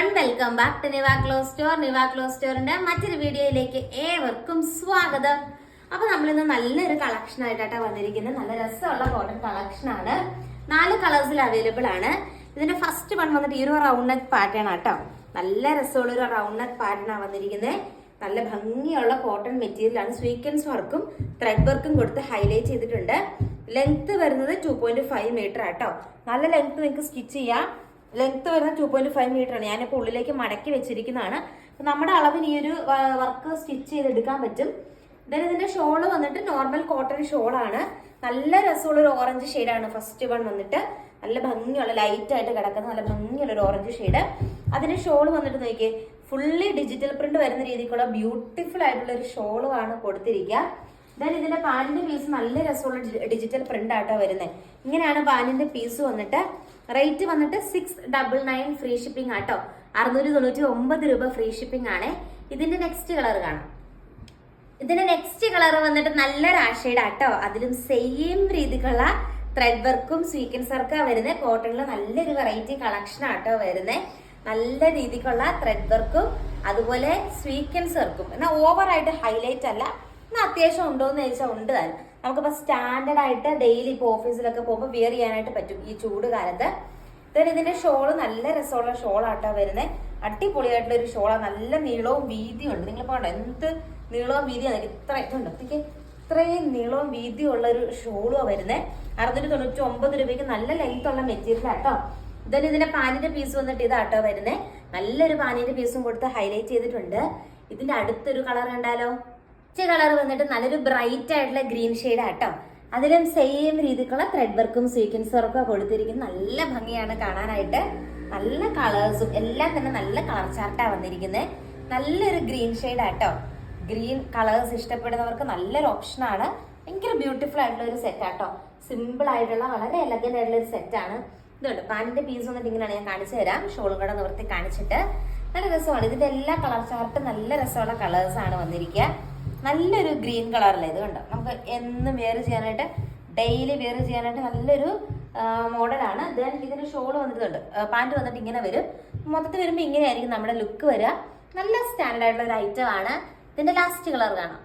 Welcome back to Niva clothes store Niva clothes സ്റ്റോറിന്റെ മറ്റൊരു വീഡിയോയിലേക്ക് ഏവർക്കും സ്വാഗതം. അപ്പൊ നമ്മളിന്ന് നല്ലൊരു കളക്ഷൻ ആയിട്ടാണ് വന്നിരിക്കുന്നത്. നല്ല രസമുള്ള കോട്ടൺ കളക്ഷൻ ആണ്. നാല് കളേഴ്സിൽ അവൈലബിൾ ആണ്. ഇതിന്റെ ഫസ്റ്റ് വൺ വന്നിട്ട് ഈ ഒരു റൗണ്ട് നെക്ക് പാറ്റേൺ ആട്ടോ. നല്ല രസമുള്ള ഒരു റൗണ്ട് നെക്ക് പാറ്റേൺ ആണ് വന്നിരിക്കുന്നത്. നല്ല ഭംഗിയുള്ള കോട്ടൺ മെറ്റീരിയലാണ് സ്വീക്കൻസ് വർക്കും ത്രെഡ് വർക്കും കൊടുത്ത് ഹൈലൈറ്റ് ചെയ്തിട്ടുണ്ട്. ലെങ്ത് വരുന്നത് ടു പോയിന്റ് ഫൈവ് മീറ്റർ ആട്ടോ. നല്ല ലെങ്ത് നിങ്ങൾക്ക് സ്റ്റിച്ച് ചെയ്യാം. ലെങ്ത് വരുന്നത് ടു പോയിന്റ് ഫൈവ് മീറ്റർ ആണ്. ഞാനിപ്പോൾ ഉള്ളിലേക്ക് മടക്കി വെച്ചിരിക്കുന്നതാണ്. അപ്പം നമ്മുടെ അളവിന് ഈ ഒരു വർക്ക് സ്റ്റിച്ച് ചെയ്തെടുക്കാൻ പറ്റും. ദെൻ ഇതിന്റെ ഷോൾ വന്നിട്ട് നോർമൽ കോട്ടൺ ഷോളാണ് നല്ല രസമുള്ള ഒരു ഓറഞ്ച് ഷെയ്ഡാണ് ഫസ്റ്റ് വൺ വന്നിട്ട്. നല്ല ഭംഗിയുള്ള ലൈറ്റ് ആയിട്ട് കിടക്കുന്ന നല്ല ഭംഗിയുള്ള ഒരു ഓറഞ്ച് ഷെയ്ഡ് അതിന് ഷോൾ വന്നിട്ട് നോക്കിയേ ഫുള്ളി ഡിജിറ്റൽ പ്രിന്റ് വരുന്ന രീതിക്കുള്ള ബ്യൂട്ടിഫുൾ ആയിട്ടുള്ള ഒരു ഷോളുമാണ് കൊടുത്തിരിക്കുക. ദെൻ ഇതിന്റെ പാനിന്റെ പീസ് നല്ല രസമുള്ള ഡിജിറ്റൽ പ്രിന്റ് ആട്ടോ വരുന്നത് ഇങ്ങനെയാണ് പാനിന്റെ പീസ് വന്നിട്ട്. റേറ്റ് വന്നിട്ട് six double nine free shipping ആട്ടോ. അറുന്നൂറ്റി തൊണ്ണൂറ്റി ഒമ്പത് രൂപ ഫ്രീ ഷിപ്പിംഗ് ആണ്. ഇതിന്റെ നെക്സ്റ്റ് കളർ കാണാം. ഇതിന്റെ നെക്സ്റ്റ് കളർ വന്നിട്ട് നല്ല രാഷയുടെ ആട്ടോ. അതിലും സെയിം രീതിക്കുള്ള ത്രെഡ് വർക്കും സ്വീക്കൻസ് വർക്കാണ് വരുന്നത് കോട്ടണിൽ നല്ലൊരു വെറൈറ്റി കളക്ഷൻ ആട്ടോ വരുന്നത് നല്ല രീതിക്കുള്ള ത്രെഡ് വർക്കും അതുപോലെ സ്വീക്കൻസ് വർക്കും എന്നാൽ ഓവറായിട്ട് ഹൈലൈറ്റ് അല്ല. എന്നാൽ അത്യാവശ്യം ഉണ്ടോ എന്ന് ചോദിച്ചാൽ ഉണ്ട് താൻ. നമുക്കിപ്പോൾ സ്റ്റാൻഡേർഡ് ആയിട്ട് ഡെയിലി ഇപ്പോൾ ഓഫീസിലൊക്കെ പോകുമ്പോൾ വിയർ ചെയ്യാനായിട്ട് പറ്റും ഈ ചൂട് കാലത്ത്. ദെൻ ഇതിന്റെ ഷോൾ നല്ല രസമുള്ള ഷോളാട്ടോ വരുന്നത് അടിപൊളിയായിട്ടുള്ള ഒരു ഷോളാണ് നല്ല നീളവും വീതിയും ഉണ്ട്. നിങ്ങൾ പോകണ്ട എന്ത് നീളവും വീതിയാണ് ഇത്ര ഇതുണ്ട്. ഇതൊക്കെ ഇത്രയും നീളവും വീതിയും ഉള്ള ഒരു ഷോളുമാണ് വരുന്നത് അറുന്നൂറ്റി തൊണ്ണൂറ്റി ഒമ്പത് രൂപയ്ക്ക് നല്ല ലെങ്ത് ഉള്ള മെറ്റീരിയൽ ആട്ടോ ദെൻ ഇതിന്റെ പാനിന്റെ പീസ് വന്നിട്ട് ഇതാട്ടോ വരുന്നത് നല്ലൊരു പാനിന്റെ പീസും കൊടുത്ത് ഹൈലൈറ്റ് ചെയ്തിട്ടുണ്ട്. ഇതിന്റെ അടുത്തൊരു കളർ കണ്ടാലോ? പച്ച കളർ വന്നിട്ട് നല്ലൊരു ബ്രൈറ്റ് ആയിട്ടുള്ള ഗ്രീൻ ഷെയ്ഡ് ആട്ടോ അതിലും സെയിം രീതിക്കുള്ള ത്രെഡ് വർക്കും സീക്വൻസ് വർക്കും കൊടുത്തിരിക്കുന്നത് നല്ല ഭംഗിയാണ് കാണാനായിട്ട്. നല്ല കളേഴ്സും എല്ലാം തന്നെ നല്ല കളർ ചാർട്ടാണ് വന്നിരിക്കുന്നത് നല്ലൊരു ഗ്രീൻ ഷെയ്ഡ് ആട്ടോ ഗ്രീൻ കളേഴ്സ് ഇഷ്ടപ്പെടുന്നവർക്ക് നല്ലൊരു ഓപ്ഷനാണ് ഭയങ്കര ബ്യൂട്ടിഫുൾ ആയിട്ടുള്ള ഒരു സെറ്റ് ആട്ടോ സിമ്പിൾ ആയിട്ടുള്ള വളരെ എലഗന്റ് ആയിട്ടുള്ള ഒരു സെറ്റാണ് ഇതുണ്ട് പാനിന്റെ പീസ് വന്നിട്ട് ഇങ്ങനെയാണ് ഞാൻ കാണിച്ചു തരാം. ഷോളും കൂടെ നിവർത്തി കാണിച്ചിട്ട്. നല്ല രസമാണ്. ഇതിന്റെ എല്ലാ കളർ ചാർട്ടും നല്ല രസമുള്ള കളേഴ്സ് ആണ് വന്നിരിക്കുക നല്ലൊരു ഗ്രീൻ കളറിലെ ഇത് കണ്ടോ? നമുക്ക് എന്നും വെയർ ചെയ്യാനായിട്ട് ഡെയിലി വെയർ ചെയ്യാനായിട്ട് നല്ലൊരു മോഡലാണ് ദെൻ ഇതിന് ഷോൾ വന്നിട്ടുണ്ട് പാന്റ് വന്നിട്ട് ഇങ്ങനെ വരും. മൊത്തത്തിൽ വരുമ്പോൾ ഇങ്ങനെയായിരിക്കും നമ്മുടെ ലുക്ക് വരിക. നല്ല സ്റ്റാൻഡേർഡ് ആയിട്ടുള്ള ഒരു ഐറ്റം ആണ്. ഇതിന്റെ ലാസ്റ്റ് കളർ കാണാം.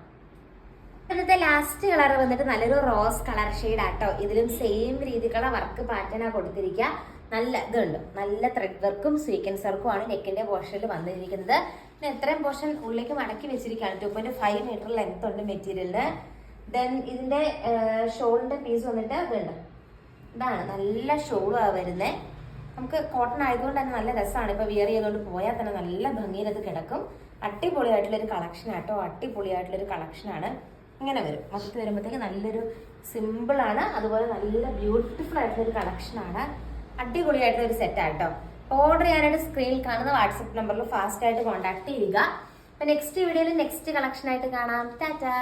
ഇന്നത്തെ ലാസ്റ്റ് കളർ വന്നിട്ട് നല്ലൊരു റോസ് കളർ ഷെയ്ഡ് ആട്ടോ ഇതിലും സെയിം രീതിക്കുള്ള വർക്ക് പാറ്റേണാണ് കൊടുത്തിരിക്കുക. നല്ല ഇതുണ്ട്. നല്ല ത്രെഡ് വർക്കും സീക്വൻസ് വർക്കും ആണ് നെക്കിന്റെ പോർഷനിൽ വന്നിരിക്കുന്നത്. പിന്നെ എത്രയും പോർഷൻ ഉള്ളിലേക്ക് മടക്കി വെച്ചിരിക്കുകയാണ്. Two point five metre length ഉണ്ട് മെറ്റീരിയലിന് ദെൻ ഇതിന്റെ ഷോളിന്റെ പീസ് വന്നിട്ട് ഇതുണ്ട്. ഇതാണ് നല്ല ഷോളുമാണ് വരുന്നത് നമുക്ക് കോട്ടൺ ആയതുകൊണ്ട് തന്നെ നല്ല രസമാണ്. ഇപ്പൊ വിയർ ചെയ്തുകൊണ്ട് പോയാൽ തന്നെ നല്ല ഭംഗിയിൽ അത് കിടക്കും. അടിപൊളിയായിട്ടുള്ള ഒരു കളക്ഷൻ ആട്ടോ അടിപൊളിയായിട്ടുള്ള ഒരു കളക്ഷനാണ് ഇങ്ങനെ വരും. മൊത്തത്തിൽ വരുമ്പോഴത്തേക്ക് നല്ലൊരു സിമ്പിൾ ആണ്. അതുപോലെ നല്ല ബ്യൂട്ടിഫുൾ ആയിട്ടുള്ള ഒരു കളക്ഷനാണ് അടിപൊളിയായിട്ടുള്ള ഒരു സെറ്റ് ആട്ടോ ഓർഡർ ചെയ്യാനായിട്ട് സ്ക്രീനിൽ കാണുന്ന വാട്സപ്പ് നമ്പറിൽ ഫാസ്റ്റ് ആയിട്ട് കോൺടാക്ട് ചെയ്യുക. അപ്പൊ നെക്സ്റ്റ് വീഡിയോയിൽ നെക്സ്റ്റ് കളക്ഷൻ ആയിട്ട് കാണാം. ടാറ്റാ.